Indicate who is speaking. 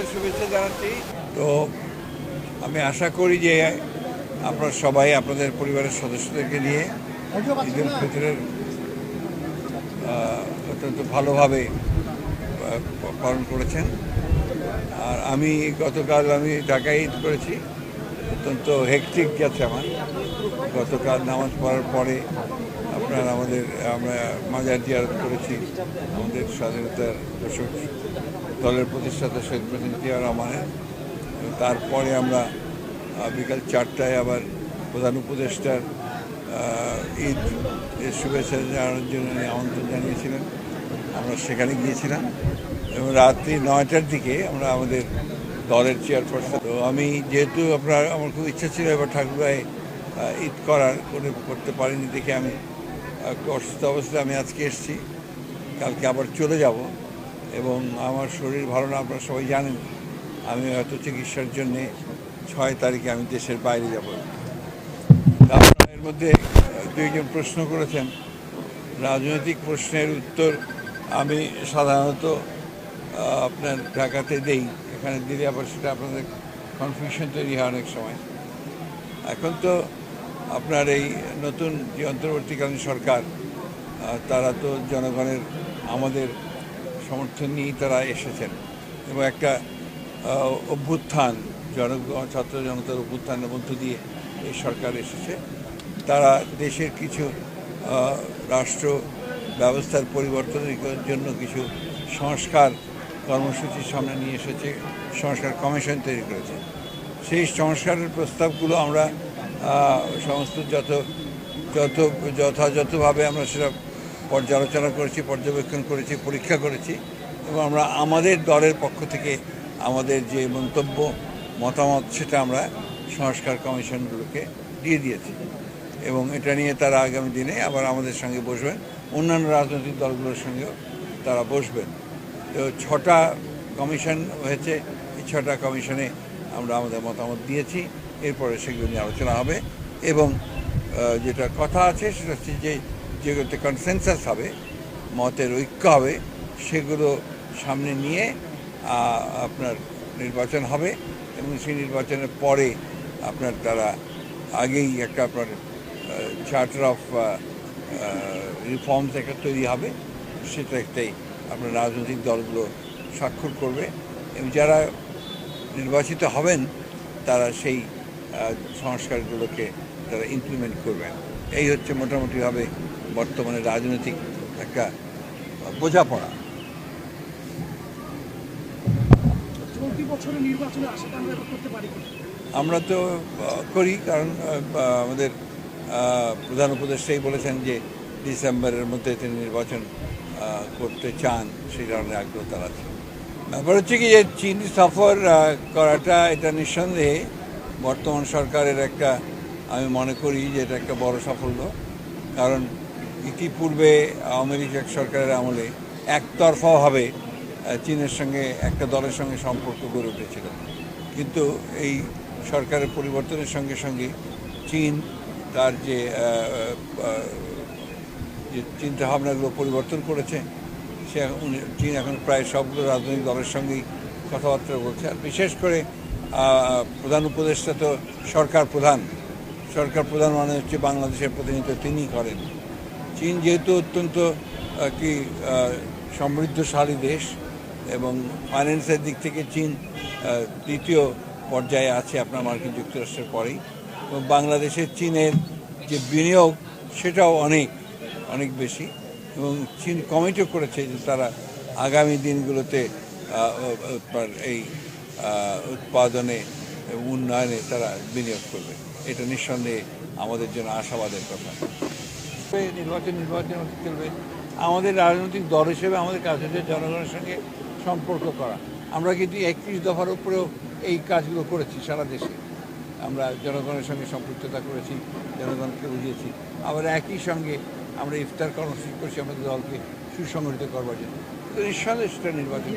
Speaker 1: ঈদের শুভেচ্ছা জানাচ্ছি। তো আমি আশা করি যে আপনারা সবাই আপনাদের পরিবারের সদস্যদেরকে নিয়ে ঈদুল ফিতরের অত্যন্ত ভালোভাবে পালন করেছেন। আর আমি গতকাল আমি ঢাকায় ঈদ করেছি। অত্যন্ত হেকটিক গেছে আমার। গতকাল নামাজ পড়ার পরে আপনার আমাদের, আমরা মাজার জিয়ারত করেছি। আমাদের স্বাধীনতার দশক দলের প্রতিষ্ঠাতা শহীদ প্রেসিডেন্ট জিয়া রহমানের। তারপরে আমরা বিকাল চারটায় আবার প্রধান উপদেষ্টার ঈদ, এর শুভেচ্ছা জানানোর জন্য আমন্ত্রণ জানিয়েছিলেন। আমরা সেখানে গিয়েছিলাম এবং রাত্রি নয়টার দিকে আমরা আমাদের দলের চেয়ারপারসন। তো আমি যেহেতু আপনার, আমার খুব ইচ্ছা ছিল এবার ঠাকুরায় ঈদ করার করে করতে পারিনি দেখে আমি একটু অসুস্থ অবস্থায় আমি আজকে এসেছি। কালকে আবার চলে যাব এবং আমার শরীর ভালো না, আপনারা সবাই জানেন। আমি হয়তো চিকিৎসার জন্যে ছয় তারিখে আমি দেশের বাইরে যাব। এর মধ্যে দুইজন প্রশ্ন করেছেন। রাজনৈতিক প্রশ্নের উত্তর আমি সাধারণত আপনার ঢাকাতে দেই। এখানে দিলে আবার সেটা আপনাদের কনফিউশন তৈরি হয় অনেক সময়। এখন তো আপনার এই নতুন যে অন্তর্বর্তীকালীন সরকার তারা তো জনগণের আমাদের সমর্থন নিয়েই তারা এসেছেন এবং একটা অভ্যুত্থান জনগণ ছাত্র জনতার অভ্যুত্থানের মধ্য দিয়ে এই সরকার এসেছে। তারা দেশের কিছু রাষ্ট্র ব্যবস্থার পরিবর্তনের জন্য কিছু সংস্কার কর্মসূচির সামনে নিয়ে এসেছে, সংস্কার কমিশন তৈরি করেছে। সেই সংস্কারের প্রস্তাবগুলো আমরা সমস্ত যত যত, যথাযথভাবে আমরা সেটা পর্যালোচনা করেছি, পর্যবেক্ষণ করেছি, পরীক্ষা করেছি এবং আমরা আমাদের দলের পক্ষ থেকে আমাদের যে মন্তব্য, মতামত সেটা আমরা সংস্কার কমিশনগুলোকে দিয়ে দিয়েছি এবং এটা নিয়ে তারা আগামী দিনে আবার আমাদের সঙ্গে বসবেন। অন্যান্য রাজনৈতিক দলগুলোর সঙ্গেও তারা বসবেন। তো ছটা কমিশন হয়েছে, এই ছটা কমিশনে আমরা আমাদের মতামত দিয়েছি। এরপরে সেগুলো নিয়ে আলোচনা হবে এবং যেটা কথা আছে সেটা হচ্ছে যে, যেগুলোতে কনসেনসাস হবে, মতের ঐক্য হবে, সেগুলো সামনে নিয়ে আপনার নির্বাচন হবে এবং সেই নির্বাচনের পরে আপনার তারা আগেই একটা আপনার চার্টার অফ রিফর্মস একটা তৈরি হবে, সেটা একটাই আপনার রাজনৈতিক দলগুলো স্বাক্ষর করবে এবং যারা নির্বাচিত হবেন, তারা সেই সংস্কারগুলোকে তারা ইমপ্লিমেন্ট করবেন। এই হচ্ছে মোটামুটিভাবে বর্তমানে রাজনৈতিক একটা বোঝাপড়া।
Speaker 2: আমরা
Speaker 1: তো করি কারণ আমাদের প্রধান উপদেষ্টাই বলেছেন যে ডিসেম্বরের মধ্যে তিনি নির্বাচন করতে চান সেই কারণে আগ্রহ তার আছে। ব্যাপার হচ্ছে কি যে চীন সফর করাটা এটা নিঃসন্দেহে বর্তমান সরকারের একটা, আমি মনে করি যে এটা একটা বড় সাফল্য। কারণ ইতিপূর্বে আওয়ামী লীগ সরকারের আমলে একতরফাভাবে চীনের সঙ্গে একটা দলের সঙ্গে সম্পর্ক গড়ে উঠেছিল। কিন্তু এই সরকারের পরিবর্তনের সঙ্গে সঙ্গে চীন তার যে যে চিন্তাভাবনাগুলো পরিবর্তন করেছে, সে চীন এখন প্রায় সবগুলো রাজনৈতিক দলের সঙ্গেই কথাবার্তা বলছে। আর বিশেষ করে প্রধান উপদেষ্টা তো সরকার প্রধান। সরকার প্রধান মানে হচ্ছে বাংলাদেশের প্রতিনিধিত্ব তিনিই করেন। চীন যেহেতু অত্যন্ত কি সমৃদ্ধশালী দেশ এবং ফাইন্যান্সের দিক থেকে চীন দ্বিতীয় পর্যায়ে আছে আপনার মার্কিন যুক্তরাষ্ট্রের পরেই। এবং বাংলাদেশের চীনের যে বিনিয়োগ, সেটাও অনেক অনেক বেশি। এবং চীন কমিটও করেছে যে তারা আগামী দিনগুলোতে এই উৎপাদনে, উন্নয়নে তারা বিনিয়োগ করবে। এটা নিঃসন্দেহে আমাদের জন্য আশাবাদের কথা। নির্বাচন নির্বাচন চলবে। আমাদের রাজনৈতিক দল হিসেবে আমাদের কাজ হচ্ছে জনগণের সঙ্গে সম্পর্ক করা। আমরা কিন্তু একত্রিশ দফার উপরেও এই কাজগুলো করেছি সারা দেশে। আমরা জনগণের সঙ্গে সম্পৃক্ততা করেছি, জনগণকে বুঝিয়েছি। আবার একই সঙ্গে আমরা ইফতার কর্মসূচি করছি আমাদের দলকে সুসংগঠিত করবার জন্য। নিঃসন্দেহে সেটা নির্বাচন।